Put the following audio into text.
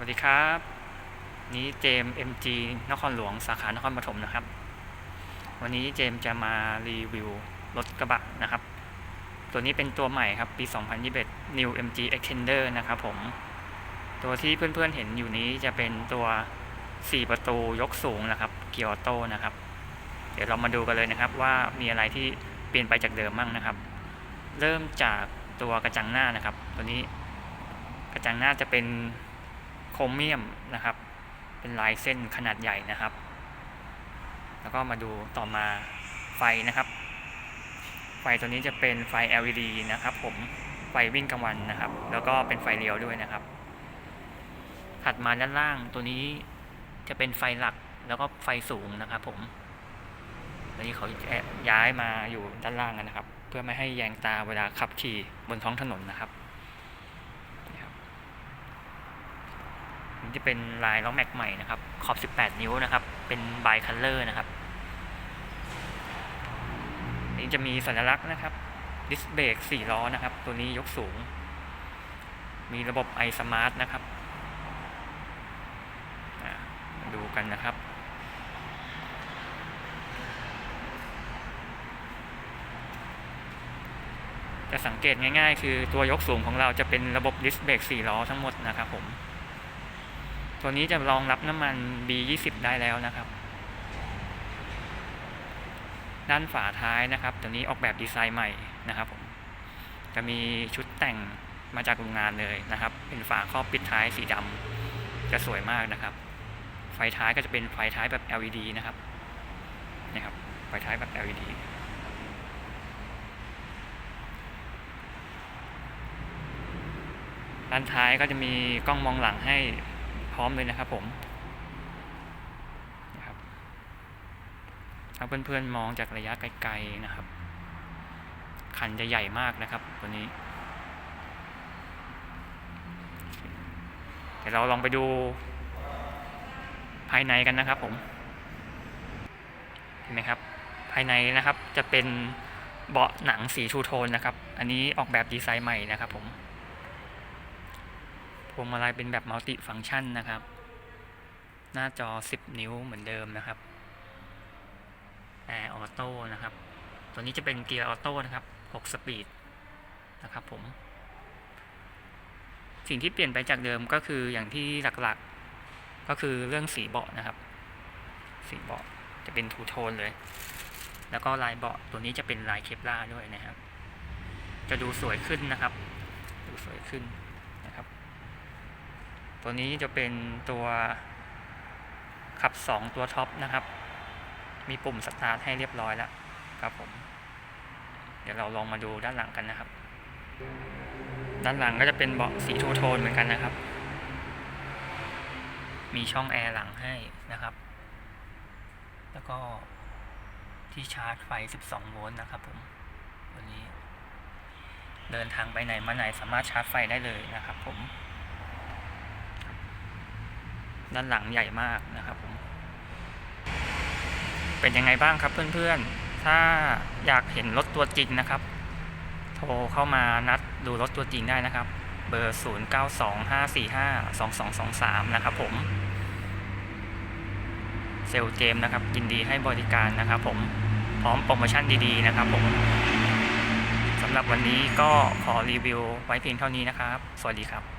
วัสดีครับ นี้เจมส์ MG นครหลวงสาขานครปฐมนะครับ วันนี้เจมจะมารีวิวรถกระบะนะครับ ตัวนี้เป็นตัวใหม่ครับปี 2021 New MG Extender นะครับผม ตัวที่เพื่อนๆเห็นอยู่นี้จะเป็นตัว 4 ประตูยกสูงนะครับ เกียร์ออโต้นะครับ เดี๋ยวเรามาดูกันเลยนะครับว่ามีอะไรที่เปลี่ยนไปจากเดิมมั่งนะครับ เริ่มจากตัวกระจังหน้านะครับ ตัวนี้กระจังหน้าจะเป็น ครเมียมนะครับ เป็นลายเส้นขนาดใหญ่นะครับ แล้วก็มาดูต่อมาไฟนะครับ ไฟตัวนี้จะเป็นไฟ LED นะครับ ผมไฟวิ่งกลางวันนะครับ แล้วก็เป็นไฟเลี้ยวด้วยนะครับ ถัดมาด้านล่างตัวนี้จะเป็นไฟหลักแล้วก็ไฟสูงนะครับ ผมตัวนี้เขาย้ายมาอยู่ด้านล่างนะครับ เพื่อไม่ให้แยงตาเวลาขับขี่บนท้องถนนนะครับนี่ครับนี่ จะเป็นลายล้อกแม็กใหม่นะครับ ขอบ 18 นิ้วนะครับ เป็นบายคัลเลอร์นะครับนี่จะมีสัญลักษณ์นะครับดิสเบรก4ล้อนะครับ ตัวนี้ยกสูง มีระบบ i smart นะครับมาดูกันนะครับจะสังเกตง่ายๆ คือตัวยกสูงของเราจะเป็นระบบดิสเบรก4ล้อทั้งหมดนะครับผม ตัวนี้จะรองรับน้ำมัน B20 ได้แล้วนะครับ ด้านฝาท้ายนะครับ ตัวนี้ออกแบบดีไซน์ใหม่นะครับผมจะมีชุดแต่งมาจากโรงงานเลยนะครับ เป็นฝาครอบปิดท้ายสีดำจะสวยมากนะครับ ไฟท้ายก็จะเป็นไฟท้ายแบบ LED นะครับนี่ครับไฟท้ายแบบ LED ด้านท้ายก็จะมีกล้องมองหลังให้ ร้อมเลยนะครับผมนะครับถ้าเพื่อนๆมองจากระยะไกลๆนะครับ คันจะใหญ่มากนะครับตัวนี้เดี๋ยวเราลองไปดูภายในกันนะครับผมเห็นไหมครับ ภายในนะครับจะเป็นเบาะหนังสีทูโทนนะครับ อันนี้ออกแบบดีไซน์ใหม่นะครับผม วงมาลัยเป็นแบบมัลติฟังก์ชันนะครับ หน้าจอ 10 นิ้วเหมือนเดิมนะครับแอร์ออโต้นะครับ ตัวนี้จะเป็นเกียร์ออโต้นะครับ 6 สปีดนะครับผม สิ่งที่เปลี่ยนไปจากเดิมก็คืออย่างที่หลักๆ ก็คือเรื่องสีเบาะนะครับ สีเบาะจะเป็นทูโทนเลย แล้วก็ลายเบาะตัวนี้จะเป็นลายเคปลาร์ด้วยนะครับ จะดูสวยขึ้นนะครับ ดูสวยขึ้น ตัวนี้จะเป็นตัวขับ 2 ตัวท็อปนะครับ มีปุ่มสตาร์ทให้เรียบร้อยแล้วครับผม เดี๋ยวเราลองมาดูด้านหลังกันนะครับ ด้านหลังก็จะเป็นเบาะสีทูโทนเหมือนกันนะครับ มีช่องแอร์หลังให้นะครับ แล้วก็ที่ชาร์จไฟ 12 โวลต์นะครับผมตัวนี้ เดินทางไปไหนมาไหนสามารถชาร์จไฟได้เลยนะครับผม ด้านหลังใหญ่มากนะครับผมเป็นยังไงบ้างครับเพื่อนๆ ถ้าอยากเห็นรถตัวจริงนะครับ โทรเข้ามานัดดูรถตัวจริงได้นะครับ เบอร์ 0925452223 นะครับผม เซลเจมนะครับ ยินดีให้บริการนะครับผม พร้อมโปรโมชั่นดีๆนะครับผมสำหรับวันนี้ก็ขอรีวิวไว้เพียงเท่านี้นะครับ สวัสดีครับ